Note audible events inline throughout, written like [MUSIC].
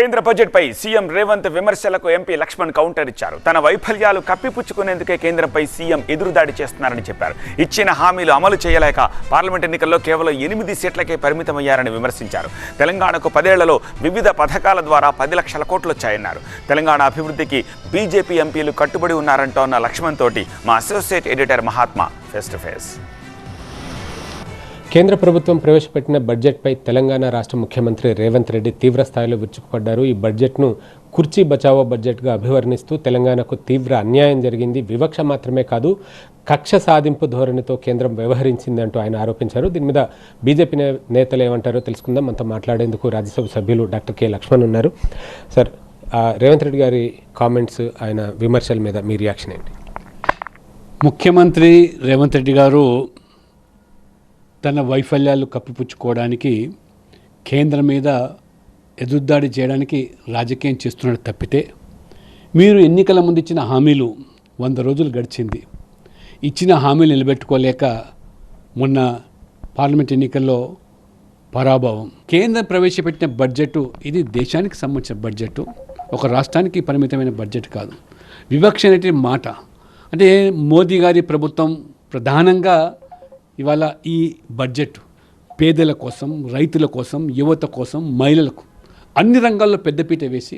కేంద్ర బడ్జెట్పై సీఎం రేవంత్ విమర్శలకు MP Laxman counter ఇచ్చారు. తన వైఫల్యాలు కప్పిపుచ్చుకునేందుకే కేంద్రంపై సీఎం ఎదురుదాడి చేస్తున్నారని చెప్పారు. ఇచ్చిన హామీలు అమలు చేయలేక పార్లమెంట్ ఎన్నికల్లో కేవలం ఎనిమిది సీట్లకే పరిమితమయ్యారని విమర్శించారు. తెలంగాణకు పదేళ్ళలో వివిధ పథకాల ద్వారా పది లక్షల కోట్లు వచ్చాయన్నారు తెలంగాణ అభివృద్ధికి బీజేపీ ఎంపీలు కట్టుబడి ఉన్నారంటోన్న లక్ష్మణ్ తోటి మా associate editor Mahatma face to face. కేంద్ర ప్రభుత్వం ప్రవేశపెట్టిన బడ్జెట్పై తెలంగాణ రాష్ట్ర ముఖ్యమంత్రి రేవంత్ రెడ్డి తీవ్ర స్థాయిలో విరుచుకుపడ్డారు. ఈ బడ్జెట్ను కుర్చీ బచావో బడ్జెట్గా అభివర్ణిస్తూ తెలంగాణకు తీవ్ర అన్యాయం జరిగింది. వివక్ష మాత్రమే కాదు కక్ష సాధింపు ధోరణితో కేంద్రం వ్యవహరించింది అంటూ ఆయన ఆరోపించారు. దీని మీద బీజేపీ నేతలు ఏమంటారో తెలుసుకుందాం. మనతో మాట్లాడేందుకు రాజ్యసభ సభ్యులు డాక్టర్ కె లక్ష్మణ్ ఉన్నారు. సార్ రేవంత్ రెడ్డి గారి కామెంట్స్ ఆయన విమర్శల మీద మీ రియాక్షన్ ఏంటి? ముఖ్యమంత్రి రేవంత్ రెడ్డి గారు తన వైఫల్యాలు కప్పిపుచ్చుకోవడానికి కేంద్రం మీద ఎదురుదాడి చేయడానికి రాజకీయం చేస్తున్నాడు తప్పితే మీరు ఎన్నికల ముందు ఇచ్చిన హామీలు వంద రోజులు గడిచింది. ఇచ్చిన హామీలు నిలబెట్టుకోలేక మొన్న పార్లమెంట్ ఎన్నికల్లో పరాభవం. కేంద్రం ప్రవేశపెట్టిన బడ్జెట్ ఇది దేశానికి సంబంధించిన బడ్జెట్ ఒక రాష్ట్రానికి పరిమితమైన బడ్జెట్ కాదు. వివక్ష అనేటి మాట. అంటే మోదీ గారి ప్రభుత్వం ప్రధానంగా ఇవాళ ఈ బడ్జెట్ పేదల కోసం రైతుల కోసం యువత కోసం మహిళలకు అన్ని రంగాల్లో పెద్దపీట వేసి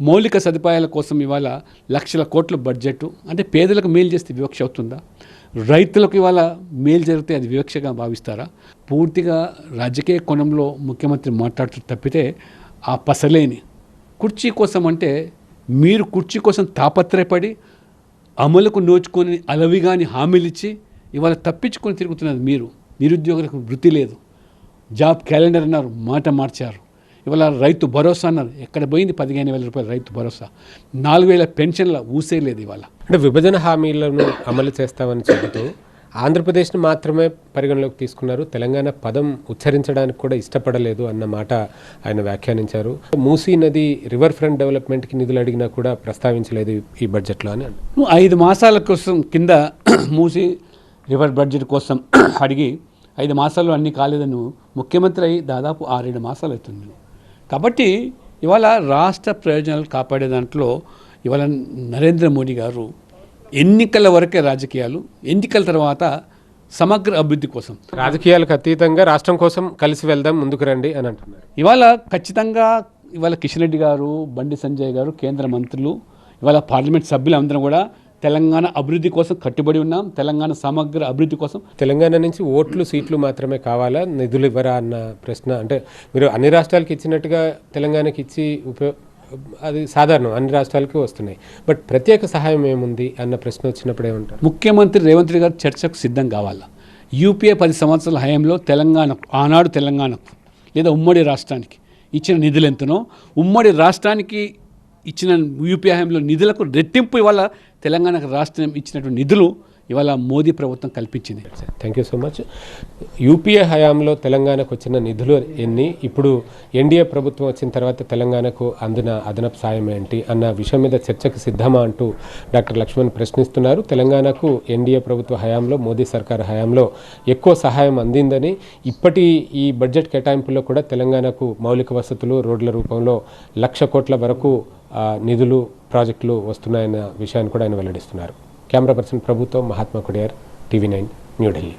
మౌలిక సదుపాయాల కోసం ఇవాళ లక్షల కోట్ల బడ్జెట్. అంటే పేదలకు మేలు చేస్తే వివక్ష అవుతుందా? రైతులకు ఇవాళ మేలు జరిగితే అది వివక్షగా భావిస్తారా? పూర్తిగా రాజకీయ కోణంలో ముఖ్యమంత్రి మాట్లాడుతూ తప్పితే ఆ పసలేని. కుర్చీ కోసం అంటే మీరు కుర్చీ కోసం తాపత్రయపడి అమలుకు నోచుకొని అలవిగాని హామీలిచ్చి ఇవాళ తప్పించుకొని తిరుగుతున్నది మీరు. నిరుద్యోగులకు వృత్తి లేదు. జాబ్ క్యాలెండర్ అన్నారు మాట మార్చారు. ఇవాళ రైతు భరోసా అన్నారు. ఎక్కడ పోయింది? పదిహేను వేల రూపాయలు రైతు భరోసా. నాలుగు వేల పెన్షన్ల ఊసే లేదు ఇవాళ. అంటే విభజన హామీలను అమలు చేస్తామని చెబుతూ ఆంధ్రప్రదేశ్ను మాత్రమే పరిగణలోకి తీసుకున్నారు. తెలంగాణ పదం ఉచ్చరించడానికి కూడా ఇష్టపడలేదు అన్న మాట ఆయన వ్యాఖ్యానించారు. మూసీ నది రివర్ ఫ్రంట్ డెవలప్మెంట్కి నిధులు అడిగినా కూడా ప్రస్తావించలేదు ఈ బడ్జెట్లో అని ఐదు మాసాల కోసం కింద మూసి రివర్ బడ్జెట్ కోసం [CLEARS THROAT] అడిగి ఐదు మాసాలు అన్నీ కాలేదని ముఖ్యమంత్రి అయి దాదాపు ఆరేడు మాసాలు అవుతుంది. కాబట్టి ఇవాళ రాష్ట్ర ప్రయోజనాలు కాపాడే దాంట్లో ఇవాళ నరేంద్ర మోడీ గారు ఎన్నికల వరకే రాజకీయాలు ఎన్నికల తర్వాత సమగ్ర అభివృద్ధి కోసం రాజకీయాలకు అతీతంగా రాష్ట్రం కోసం కలిసి వెళ్దాం ముందుకు రండి అని అంటున్నారు ఇవాళ ఖచ్చితంగా ఇవాళ కిషన్ రెడ్డి గారు బండి సంజయ్ గారు కేంద్ర మంత్రులు ఇవాళ పార్లమెంట్ సభ్యులు అందరం కూడా తెలంగాణ అభివృద్ధి కోసం కట్టుబడి ఉన్నాం. తెలంగాణ సమగ్ర అభివృద్ధి కోసం తెలంగాణ నుంచి ఓట్లు సీట్లు మాత్రమే కావాలా? నిధులు ఇవ్వరా అన్న ప్రశ్న. అంటే మీరు అన్ని రాష్ట్రాలకు ఇచ్చినట్టుగా తెలంగాణకి ఇచ్చి ఉపయో అది సాధారణం. అన్ని రాష్ట్రాలకి వస్తున్నాయి. బట్ ప్రత్యేక సహాయం ఏముంది అన్న ప్రశ్న వచ్చినప్పుడు ఏమంటారు ముఖ్యమంత్రి రేవంత్ రెడ్డి గారు చర్చకు సిద్ధం కావాలా? యూపీఏ పది సంవత్సరాల హయాంలో తెలంగాణకు ఆనాడు తెలంగాణకు లేదా ఉమ్మడి రాష్ట్రానికి ఇచ్చిన నిధులు ఎంతనో ఉమ్మడి రాష్ట్రానికి ఇచ్చిన యూపీ హయాంలో నిధులకు రెట్టింపు ఇవాళ తెలంగాణకు రాష్ట్రం ఇచ్చినటువంటి నిధులు ఇవాళ మోదీ ప్రభుత్వం కల్పించింది. Thank you so much UPA హయాంలో తెలంగాణకు వచ్చిన నిధులు ఎన్ని? ఇప్పుడు ఎన్డీఏ ప్రభుత్వం వచ్చిన తర్వాత తెలంగాణకు అందిన అదనపు సాయం ఏంటి అన్న విషయం మీద చర్చకు సిద్ధమా అంటూ డాక్టర్ లక్ష్మణ్ ప్రశ్నిస్తున్నారు. తెలంగాణకు ఎన్డీఏ ప్రభుత్వ హయాంలో మోదీ సర్కార్ హయాంలో ఎక్కువ సహాయం అందిందని ఇప్పటి ఈ బడ్జెట్ కేటాయింపుల్లో కూడా తెలంగాణకు మౌలిక వసతులు రోడ్ల రూపంలో లక్ష కోట్ల వరకు నిధులు ప్రాజెక్టులు వస్తున్నాయన్న విషయాన్ని కూడా ఆయన వెల్లడిస్తున్నారు. కెమెరా పర్సన్ ప్రభుత్వం మహాత్మా కొడియార్ టీవీ నైన్ న్యూఢిల్లీ